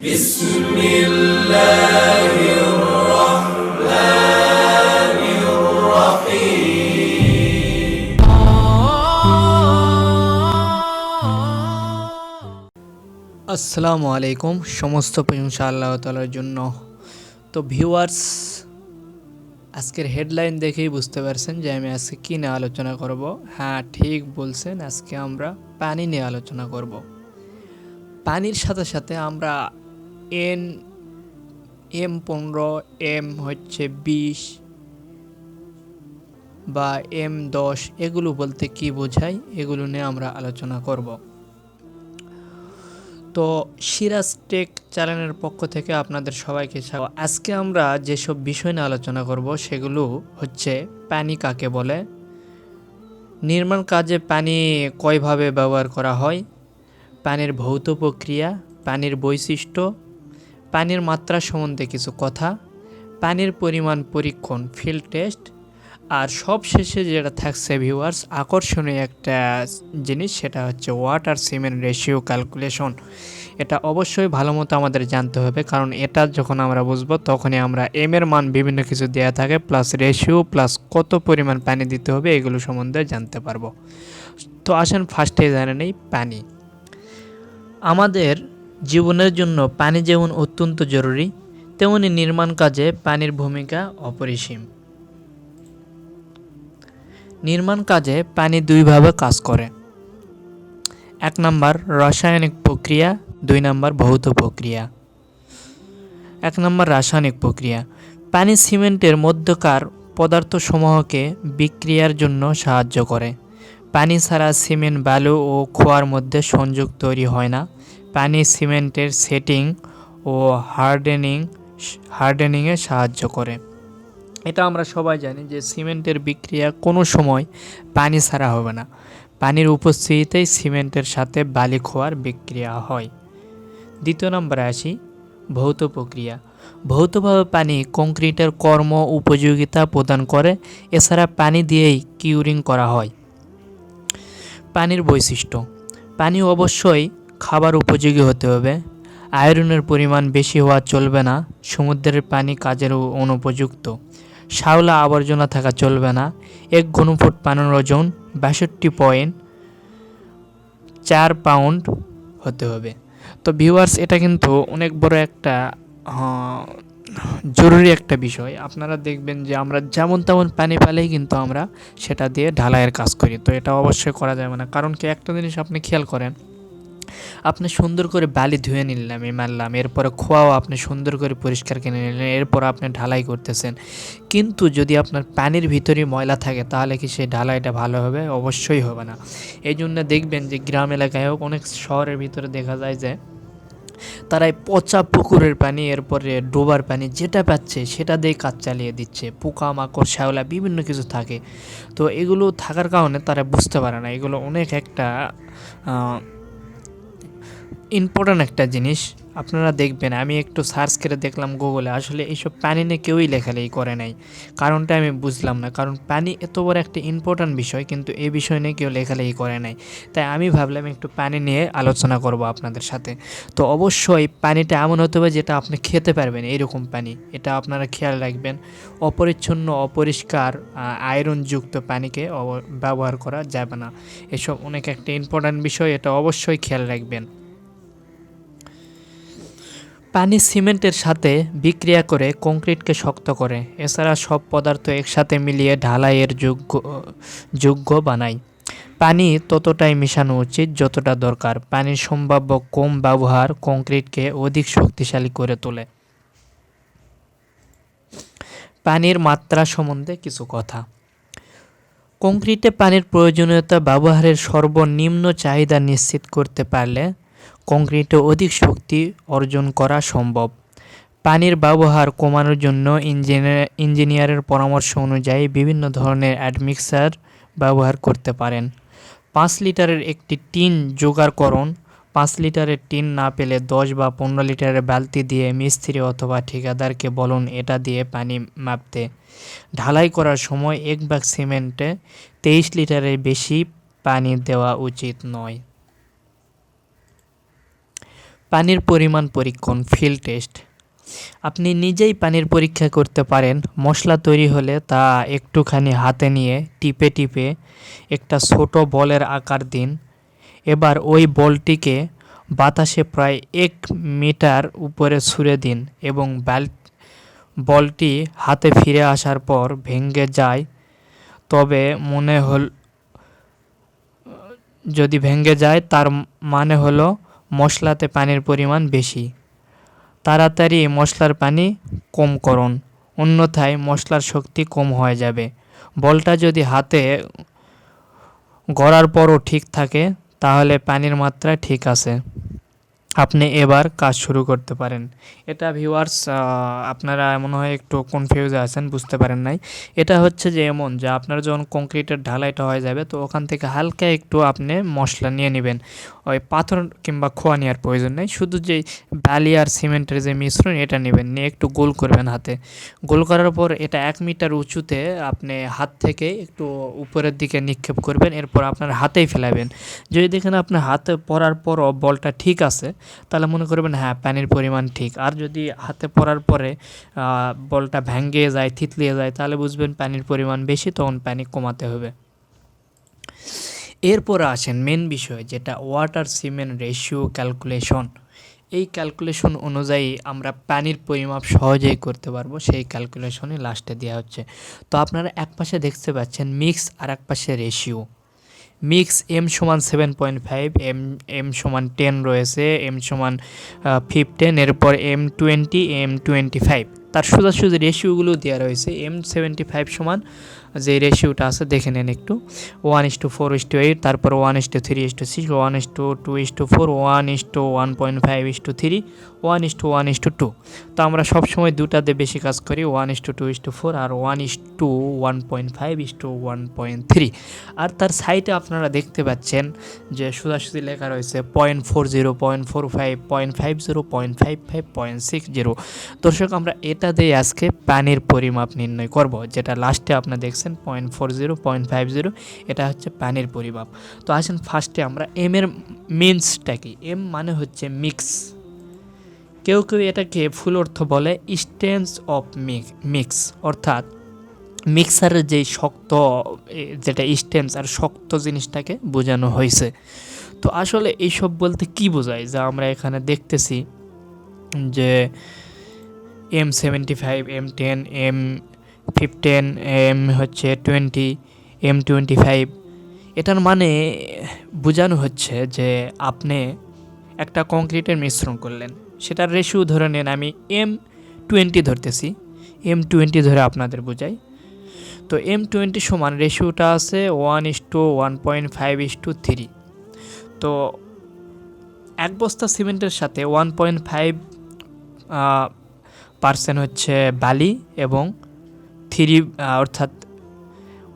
بسم الله الرحمن الرحيم আসসালামু আলাইকুম সমস্ত প্রশংসা আল্লাহ তালার জন্য তো ভিউয়ার্স আজকের হেডলাইন দেখেই বুঝতে পারছেন যে আমি আজকে কী নিয়ে আলোচনা করব হ্যাঁ ঠিক বলছেন আজকে আমরা পানি নিয়ে আলোচনা করব পানির সাথে সাথে আমরা এন, এম পনেরো, এম হচ্ছে বিশ বা এম দশ, এগুলো বলতে কি বোঝায়? এগুলো নিয়ে আমরা আলোচনা করব। তো সিরাজ টেক চ্যানেলের পক্ষ থেকে আপনাদের সবাইকে স্বাগত। আজকে আমরা যেসব বিষয় নিয়ে আলোচনা করব, সেগুলো হচ্ছে পানি কাকে বলে, নির্মাণ কাজে পানি কয়ভাবে ব্যবহার করা হয়, পানির ভৌত প্রক্রিয়া, পানির বৈশিষ্ট্য পানির মাত্রা সম্বন্ধে কিছু কথা, পানির পরিমাণ পরীক্ষণ ফিল্ড টেস্ট আর সব শেষে যেটা থাকছে ভিউয়ার্স আকর্ষণীয় একটা জিনিস সেটা হচ্ছে ওয়াটার সিমেন্ট রেশিও ক্যালকুলেশন এটা অবশ্যই ভালো মতো আমাদের জানতে হবে, কারণ এটা যখন আমরা বুঝব তখনই আমরা এম এর মান বিভিন্ন কিছু দেওয়া থাকে প্লাস রেশিও প্লাস কত পরিমাণ পানি দিতে হবে এগুলো সম্বন্ধে জানতে পারব। তো আসেন ফার্স্টে জানে নেই পানি। আমাদের জীবনের জন্য পানি যেমন অত্যন্ত জরুরি, তেমনি নির্মাণ কাজে পানির ভূমিকা অপরিসীম। নির্মাণ কাজে পানি দুইভাবে কাজ করে। এক নম্বর রাসায়নিক প্রক্রিয়া, দুই নম্বর ভৌত প্রক্রিয়া। এক নম্বর রাসায়নিক প্রক্রিয়া। পানি সিমেন্টের মধ্যকার পদার্থসমূহকে বিক্রিয়ার জন্য সাহায্য করে। পানি ছাড়া সিমেন্ট, বালু ও খোয়ার মধ্যে সংযোগ তৈরি হয় না। পানি সিমেন্টের সেটিং ও হার্ডেনিং, হার্ডেনিংয়ে সাহায্য করে। এটা আমরা সবাই জানি যে সিমেন্টের বিক্রিয়া কোনো সময় পানি ছাড়া হবে না। পানির উপস্থিতিতেই সিমেন্টের সাথে বালি খোয়ার বিক্রিয়া হয়। দ্বিতীয় নম্বরে আসি, ভৌত প্রক্রিয়া। ভৌতভাবে পানি কংক্রিটের কর্ম উপযোগিতা প্রদান করে, এছাড়া পানি দিয়েই কিউরিং করা হয়। পানির বৈশিষ্ট্য। পানি অবশ্যই খাবার উপযোগী হতে হবে। আয়রনের পরিমাণ বেশি হওয়া চলবে না, সমুদ্রের পানি কাজের অনুপযুক্ত। শ্যাওলা আবর্জনা থাকা চলবে না, এক ঘনফুট পানির ওজন বাষট্টি পয়েন্ট চার পাউন্ড হতে হবে। তো ভিউয়ার্স, এটা কিন্তু অনেক বড় একটা জরুরি একটা বিষয়। আপনারা দেখবেন যে আমরা যেমন তেমন পানি পেলেই কিন্তু আমরা সেটা দিয়ে ঢালাইয়ের কাজ করি। তো এটা অবশ্যই করা যাবে না। কারণ কি একটা জিনিস আপনি খেয়াল করেন আপনি সুন্দর করে বালি ধুয়ে নিলাম মারলাম এরপরে খোয়াও আপনি সুন্দর করে পরিষ্কার কিনে নিলেন, এরপর আপনি ঢালাই করতেছেন। কিন্তু যদি আপনার পানির ভিতরে ময়লা থাকে, তাহলে কি সেই ঢালাইটা ভালো হবে? অবশ্যই হবে না। এই জন্য দেখবেন যে গ্রাম এলাকায় হোক, অনেক শহরের ভিতরে দেখা যায় যে, তারা এই পচা পুকুরের পানি, এরপরে ডোবার পানি যেটা পাচ্ছে, সেটা দিয়ে কাজ চালিয়ে দিচ্ছে। পোকা মাকড় শ্যাওলা, বিভিন্ন কিছু থাকে। তো এগুলো থাকার কারণে তারা বুঝতে পারে না। এগুলো অনেক একটা ইম্পর্ট্যান্ট একটা জিনিস, আপনারা দেখবেন, আমি একটু সার্চ করে দেখলাম গুগলে আসলে এইসব পানি নিয়ে কেউই লেখালেখি করে নাই। কারণটা আমি বুঝলাম না, কারণ পানি এত বড় একটা ইম্পর্ট্যান্ট বিষয়, কিন্তু এই বিষয় নিয়ে কেউ লেখালেখি করে নাই। তাই আমি ভাবলাম একটু পানি নিয়ে আলোচনা করব আপনাদের সাথে। তো অবশ্যই পানিটা এমন হতে হবে যেটা আপনি খেতে পারবেন, এইরকম পানি এটা আপনারা খেয়াল রাখবেন। অপরিচ্ছন্ন, অপরিষ্কার আয়রনযুক্ত পানিকে ব্যবহার করা যাবে না। এসব অনেক একটা ইম্পর্ট্যান্ট বিষয়, এটা অবশ্যই খেয়াল রাখবেন। পানি সিমেন্টের সাথে বিক্রিয়া করে কংক্রিটকে শক্ত করে। এছাড়া সব পদার্থ একসাথে মিলিয়ে ঢালাইয়ের যোগ্য যোগ্য বানায়। পানি ততটাই মেশানো উচিত যতটা দরকার। পানির সম্ভাব্য কম ব্যবহার কংক্রিটকে অধিক শক্তিশালী করে তোলে। পানির মাত্রা সম্বন্ধে কিছু কথা। কংক্রিটে পানির প্রয়োজনীয়তা ব্যবহারের সর্বনিম্ন চাহিদা নিশ্চিত করতে পারলে কংক্রিটে অধিক শক্তি অর্জন করা সম্ভব। পানির ব্যবহার কমানোর জন্য ইঞ্জিনিয়ার ইঞ্জিনিয়ারের পরামর্শ অনুযায়ী বিভিন্ন ধরনের অ্যাডমিক্সার ব্যবহার করতে পারেন। পাঁচ লিটারের একটি টিন জোগাড়করণ পাঁচ লিটারের টিন না পেলে দশ বা পনেরো লিটারের বালতি দিয়ে মিস্ত্রি অথবা ঠিকাদারকে বলুন, এটা দিয়ে পানি মাপতে। ঢালাই করার সময় এক ব্যাগ সিমেন্টে তেইশ লিটারের বেশি পানি দেওয়া উচিত নয়। পানির পরিমাণ পরীক্ষণ ফিল টেস্ট আপনি নিজেই পানির পরীক্ষা করতে পারেন। মশলা তৈরি হলে তা একটুখানি হাতে নিয়ে টিপে টিপে একটা ছোট বলের আকার দিন। এবার ওই বলটিকে বাতাসে প্রায় এক মিটার উপরে ছুঁড়ে দিন এবং বলটি হাতে ফিরে আসার পর ভেঙে যায়। তবে মনে হল যদি ভেঙে যায়, তার মানে হলো মশলাতে পানির পরিমাণ বেশি। তাড়াতাড়ি মশলার পানি কম করুন, অন্যথায় মশলার শক্তি কম হয়ে যাবে। বলটা যদি হাতে গড়ার পরও ঠিক থাকে, তাহলে পানির মাত্রা ঠিক আছে। আপনি এবার কাজ শুরু করতে পারেন। এটা ভিউয়ার্স আপনারা মনে হয় একটু কনফিউজে আছেন, বুঝতে পারেন নাই। এটা হচ্ছে যে এমন যে আপনার যখন কংক্রিটের ঢালাইটা হয়ে যাবে, তো ওখান থেকে হালকা একটু আপনি মশলা নিয়ে নেবেন। ওই পাথর কিংবা খোয়া নেওয়ার প্রয়োজন নেই, শুধু যে বালি আর সিমেন্টের যে মিশ্রণ, এটা নেবেন, নিয়ে একটু গোল করবেন হাতে। গোল করার পর এটা এক মিটার উঁচুতে আপনি হাত থেকে একটু উপরের দিকে নিক্ষেপ করবেন, এরপর আপনার হাতেই ফেলাবেন। যদি দেখেন আপনার হাতে পড়ার পরও বলটা ঠিক আছে, তাহলে মনে করবেন হ্যাঁ পানির পরিমাণ ঠিক। আর যদি হাতে পড়ার পরে বলটা ভেঙে যায়, থিতলিয়ে যায়, তাহলে বুঝবেন পানির পরিমাণ বেশি, তখন পানি কমাতে হবে। এরপর আসেন মেন বিষয়, যেটা ওয়াটার সিমেন্ট রেশিও ক্যালকুলেশন এই ক্যালকুলেশন অনুযায়ী আমরা পানির পরিমাপ সহজেই করতে পারব, সেই ক্যালকুলেশনই লাস্টে দেওয়া হচ্ছে। তো আপনারা এক পাশে দেখতে পাচ্ছেন মিক্স আর এক পাশে রেশিও মিক্স এম সমান seven point five M M সমান টেন রয়েছে, এম সমান ফিফটেন এরপর M twenty M twenty five তার সোজাসুজি রেশিওগুলো দেওয়া রয়েছে, এম সেভেন্টি ফাইভ সমান যে রেশিওটা আছে দেখে নেন একটু one is to four is to eight তারপর one is to three is to six one is to two is to four one is to one point five is to three one is to one is to two তো আমরা সবসময় দুটাতে বেশি কাজ করি one is to two is to four R one is to one point five is to one point three আর তার সাইডে আপনারা দেখতে পাচ্ছেন যে সোজাসুজি লেখা রয়েছে point four zero point four five point five zero point five five point six zero দর্শক আমরা এটা দিয়ে আজকে পানির পরিমাপ নির্ণয় করব যেটা লাস্টে আপনারা দেখছেন point four zero point five zero এটা হচ্ছে পানির পরিমাপ। তো আসেন ফার্স্টে আমরা এম এর মিন্সটা কি? এম মানে হচ্ছে মিক্স কেউ কেউ এটাকে ফুল অর্থ বলে স্টেন্স অফ মিক্স অর্থাৎ মিক্সারের যেই শক্ত যেটা স্টেন্স আর শক্ত জিনিসটাকে বোঝানো হয়েছে। তো আসলে এইসব বলতে কি বোঝায়? যা আমরা এখানে দেখতেছি যে M seventy five M ten M fifteen M হচ্ছে টোয়েন্টি এম টোয়েন্টি ফাইভ এটার মানে বোঝানো হচ্ছে যে আপনি একটা কংক্রিটের মিশ্রণ করলেন। সেটার রেশিও ধরে নেন আমি এম টোয়েন্টি ধরতেছি। এম টোয়েন্টি ধরে আপনাদের বোঝাই। তো এম টোয়েন্টি সমান রেশিওটা আছে one is to one point five is to three তো এক বস্তা সিমেন্টের সাথে ওয়ান পয়েন্ট ফাইভ পার্সেন্ট হচ্ছে বালি এবং থ্রি অর্থাৎ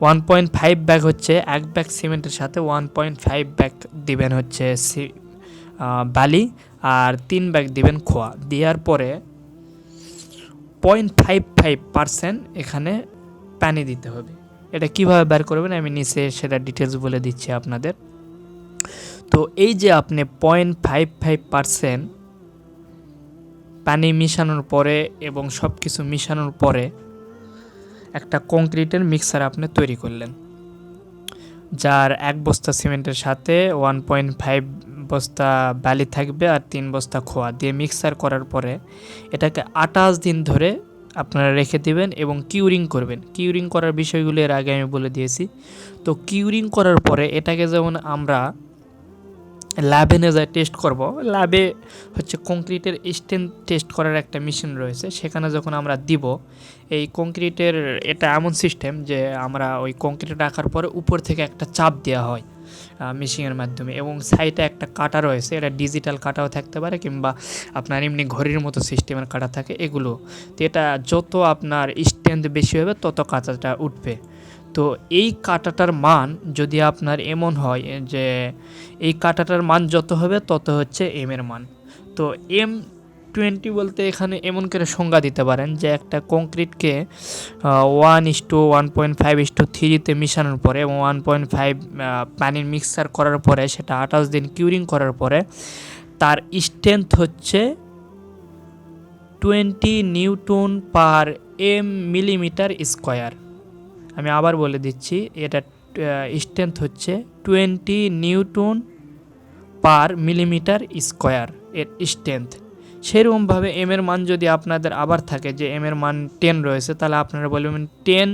ওয়ান পয়েন্ট ফাইভ ব্যাগ হচ্ছে এক ব্যাগ সিমেন্টের সাথে ওয়ান পয়েন্ট ফাইভ ব্যাগ দিবেন হচ্ছে বালি আর তিন ব্যাগ দিবেন খোয়া। দেওয়ার পরে পয়েন্ট ফাইভ ফাইভ পার্সেন্ট এখানে পানি দিতে হবে। এটা কীভাবে বের করবেন আমি নিচে সেটা ডিটেলস বলে দিচ্ছি আপনাদের। তো এই যে আপনি পয়েন্ট ফাইভ ফাইভ পার্সেন্ট পানি মিশানোর পরে এবং সব কিছু মিশানোর পরে একটা কংক্রিটের মিক্সার আপনি তৈরি করলেন, যার এক বস্তা সিমেন্টের সাথে ওয়ান পয়েন্ট ফাইভ বস্তা বালি থাকবে আর তিন বস্তা খোয়া দিয়ে মিক্সার করার পরে এটাকে আঠাশ দিন ধরে আপনারা রেখে দেবেন এবং কিউরিং করবেন। কিউরিং করার বিষয়গুলো এর আগে আমি বলে দিয়েছি। তো কিউরিং করার পরে এটাকে যেমন আমরা ল্যাবে নিয়ে যায় টেস্ট করব। ল্যাবে হচ্ছে কংক্রিটের স্ট্রেন্থ টেস্ট করার একটা মেশিন রয়েছে। সেখানে যখন আমরা দিব, এই কংক্রিটের এটা এমন সিস্টেম যে আমরা ওই কংক্রিট রাখার পরে উপর থেকে একটা চাপ দেওয়া হয় মেশিনের মাধ্যমে। এবং সাইডে একটা কাটা রয়েছে, এটা ডিজিটাল কাটাও থাকতে পারে কিংবা আপনার এমনি ঘড়ির মতো সিস্টেমের কাটা থাকে এগুলো। তো এটা যত আপনার স্ট্রেন্থ বেশি হবে, তত কাঁচাটা উঠবে। তো এই কাটাটার মান যদি আপনার এমন হয় যে এই কাটাটার মান যত হবে তত হচ্ছে এম এর মান। তো এম টোয়েন্টি বলতে এখানে এমন করে সংজ্ঞা দিতে পারেন যে একটা কংক্রিটকে one is to one point five is to থ্রিতে মিশানোর পরে এবং ওয়ান পয়েন্ট ফাইভ পানির মিক্সার করার পরে, সেটা আঠাশ দিন কিউরিং করার পরে, তার স্ট্রেংথ হচ্ছে twenty newton per M millimetre square আমি আবার বলে দিচ্ছি, এটা স্ট্রেংথ হচ্ছে twenty newton per millimetre square এর স্ট্রেংথ সেরকমভাবে এম এর মান যদি আপনাদের আবার থাকে, যে এম এর মান টেন রয়েছে, তাহলে আপনারা বলবেন ten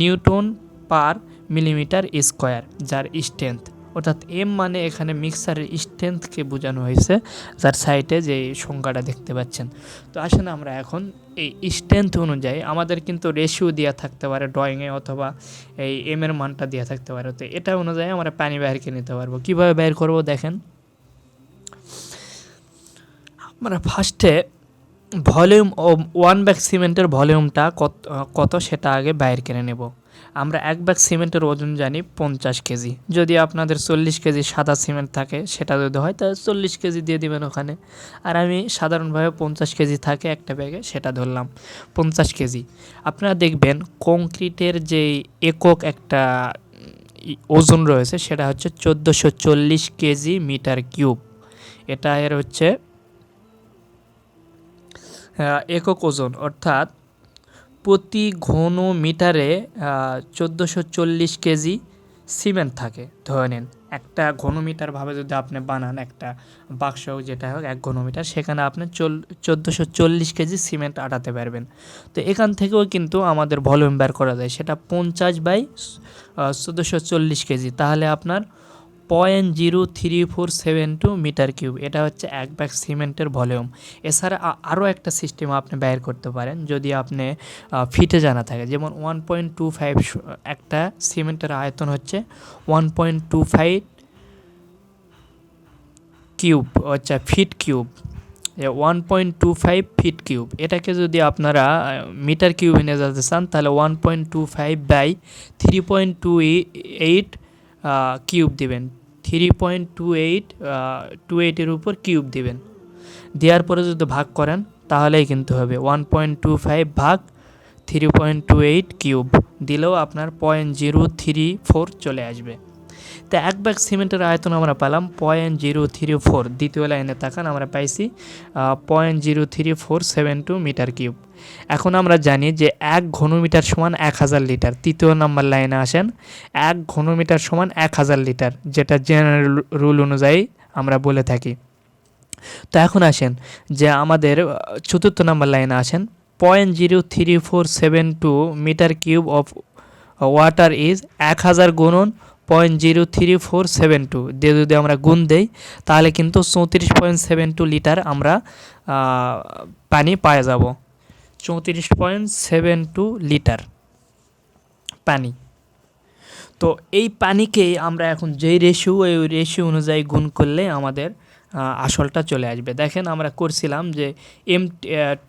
newton per millimetre square যার স্ট্রেংথ অর্থাৎ এম মানে এখানে মিক্সারের স্ট্রেংথকে বোঝানো হয়েছে, যার সাইটে যে সংখ্যাটা দেখতে পাচ্ছেন। তো আসেন আমরা এখন এই স্ট্রেংথ অনুযায়ী আমাদের কিন্তু রেশিও দেওয়া থাকতে পারে ড্রয়িংয়ে অথবা এই এম এর মানটা দেওয়া থাকতে পারে। তো এটা অনুযায়ী আমরা পানি বাইরকে নিতে পারব। কীভাবে বের করব দেখেন? আমরা ফার্স্টে ভলিউম ওয়ান ব্যাগ সিমেন্টের ভলিউমটা কত কত সেটা আগে বাইর করে নেব। আমরা এক ব্যাগ সিমেন্টের ওজন জানি পঞ্চাশ কেজি। যদি আপনাদের চল্লিশ কেজি সাদা সিমেন্ট থাকে, সেটা যদি হয়, তাহলে চল্লিশ কেজি দিয়ে দিবেন ওখানে। আর আমি সাধারণভাবে পঞ্চাশ কেজি থাকে একটা ব্যাগে, সেটা ধরলাম পঞ্চাশ কেজি। আপনারা দেখবেন কংক্রিটের যে একক একটা ওজন রয়েছে, সেটা হচ্ছে চোদ্দোশো চল্লিশ কেজি মিটার কিউব। এটা এর হচ্ছে একক ওজন। অর্থাৎ প্রতি ঘন মিটারে চোদ্দোশো চল্লিশ কেজি সিমেন্ট থাকে। ধরে নিন, একটা ঘনমিটার ভাবে যদি আপনি বানান একটা বাক্স, যেটা হোক, এক ঘনমিটার, সেখানে আপনি চল, চোদ্দোশো চল্লিশ কেজি সিমেন্ট আটাতে পারবেন। তো এখান থেকেও কিন্তু আমাদের ভলিউম বের করা যায়। সেটা পঞ্চাশ বাই চোদ্দোশো চল্লিশ কেজি। তাহলে আপনার point zero three four seven two metre cube এটা হচ্ছে এক ব্যাগ সিমেন্টের ভলিউম। এছাড়া আরও একটা সিস্টেম আপনি বের করতে পারেন যদি আপনি ফিটে জানা থাকে। যেমন ওয়ান পয়েন্ট টু ফাইভ একটা সিমেন্টের আয়তন হচ্ছে one point two five cube আচ্ছা feet cube one point two five feet cube এটাকে যদি আপনারা মিটার কিউবে নিয়ে যেতে চান, তাহলে one point two five by three point two eight cube দিবেন। Three point two eight two এইটের উপর কিউব দিবেন। দেওয়ার পরে যদি ভাগ করেন, তাহলেই কিন্তু হবে। ওয়ান পয়েন্ট টু ফাইভ ভাগ three point two eight cube দিলেও আপনার পয়েন্ট জিরো থ্রি ফোর চলে আসবে। তো এক ব্যাগ সিমেন্টের আয়তন আমরা পেলাম পয়েন্ট জিরো থ্রি ফোর দ্বিতীয় লাইনে তাকান, আমরা পাইছি point zero three four seven two metre cube এখন আমরা জানি যে এক ঘনমিটার সমান এক হাজার লিটার। তৃতীয় নাম্বার লাইনে আসেন, এক ঘনমিটার সমান এক হাজার লিটার, যেটা জেনারেল রুল অনুযায়ী আমরা বলে থাকি। তো এখন আসেন, যে আমাদের চতুর্থ নাম্বার লাইনে আসেন point zero three four seven two metre cube of water is এক হাজার গুণন point zero three four seven two দিয়ে যদি আমরা গুণ দেই, তাহলে কিন্তু চৌত্রিশ পয়েন্ট সেভেন টু লিটার আমরা পানি পাওয়া যাব। চৌত্রিশ পয়েন্ট সেভেন টু লিটার পানি। তো এই পানিকেই আমরা এখন যেই রেশিও ওই রেশিও অনুযায়ী গুণ করলে আমাদের আসলটা চলে আসবে। দেখেন আমরা করছিলাম যে এম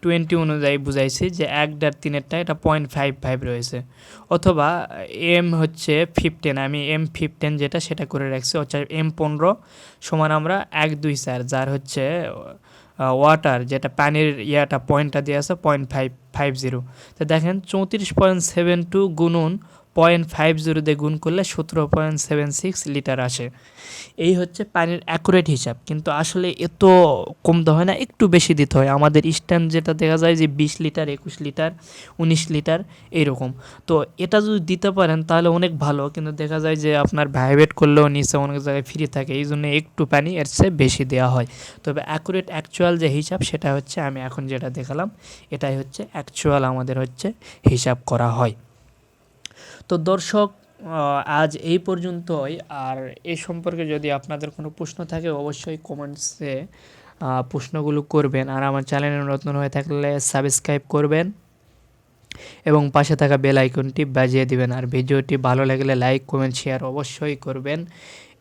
টোয়েন্টি অনুযায়ী বুঝাইছি যে এক ডার তিনেরটা এটা পয়েন্ট ফাইভ ফাইভ রয়েছে। অথবা এম হচ্ছে ফিফটেন আমি এম ফিফটেন যেটা সেটা করে রাখছি। অর্থাৎ এম পনেরো সমান আমরা এক দুই চার, যার হচ্ছে ওয়াটার যেটা পানির ইয়াটা পয়েন্টটা দিয়ে আছে পয়েন্ট ফাইভ ফাইভ জিরো তো দেখেন চৌত্রিশ পয়েন্ট সেভেন টু গুণন পয়েন্ট ফাইভ জিরো দিয়ে গুণ করলে সতেরো পয়েন্ট সেভেন সিক্স লিটার আসে। এই হচ্ছে পানির অ্যাকুরেট হিসাব। কিন্তু আসলে এত কমতে হয় না, একটু বেশি দিতে হয়। আমাদের স্ট্যান্ড যেটা দেখা যায় যে বিশ লিটার, একুশ লিটার, উনিশ লিটার এইরকম তো এটা যদি দিতে পারেন তাহলে অনেক ভালো। কিন্তু দেখা যায় যে আপনার ভাইব্রেট করলেও নিচে অনেক জায়গায় ফ্রি থাকে। এই জন্য একটু পানি এর চেয়ে বেশি দেওয়া হয়। তবে অ্যাকুরেট অ্যাকচুয়াল যে হিসাব, সেটা হচ্ছে আমি এখন যেটা দেখালাম, এটাই হচ্ছে অ্যাকচুয়াল আমাদের হচ্ছে হিসাব করা হয়। তো দর্শক আজ এই পর্যন্তই। আর এই সম্পর্কে যদি আপনাদের কোনো প্রশ্ন থাকে, অবশ্যই কমেন্টসে প্রশ্নগুলো করবেন। আর আমার চ্যানেলে নতুন হয়ে থাকলে সাবস্ক্রাইব করবেন এবং পাশে থাকা বেল আইকনটি বাজিয়ে দিবেন। আর ভিডিওটি ভালো লাগলে লাইক কমেন্ট শেয়ার অবশ্যই করবেন।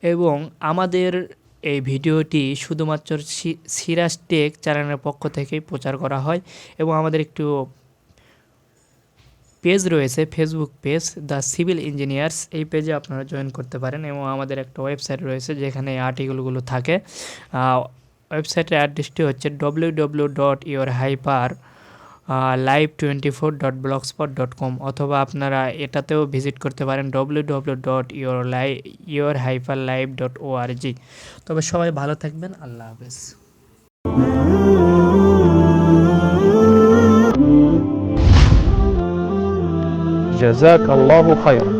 এবং আমাদের এই ভিডিওটি শুধুমাত্র সি- সিরাজ টেক চ্যানেলের পক্ষ থেকেই প্রচার করা হয় এবং আমাদের একটু পেজ রয়েছে Facebook page, the civil engineers. এই পেজে আপনারা জয়েন করতে পারেন এবং আমাদের একটা ওয়েবসাইট রয়েছে যেখানে আর্টিকেলগুলো থাকে। ওয়েবসাইটের অ্যাড্রেসটি হচ্ছে W W dot your hyper live twenty four dot blogspot dot com অথবা আপনারা এটাতেও ভিজিট করতে পারেন W W dot your lie your hyper live dot O R G তবে সবাই ভালো থাকবেন, আল্লাহ হাফেজ। জাজাক আল্লাহ খায়রা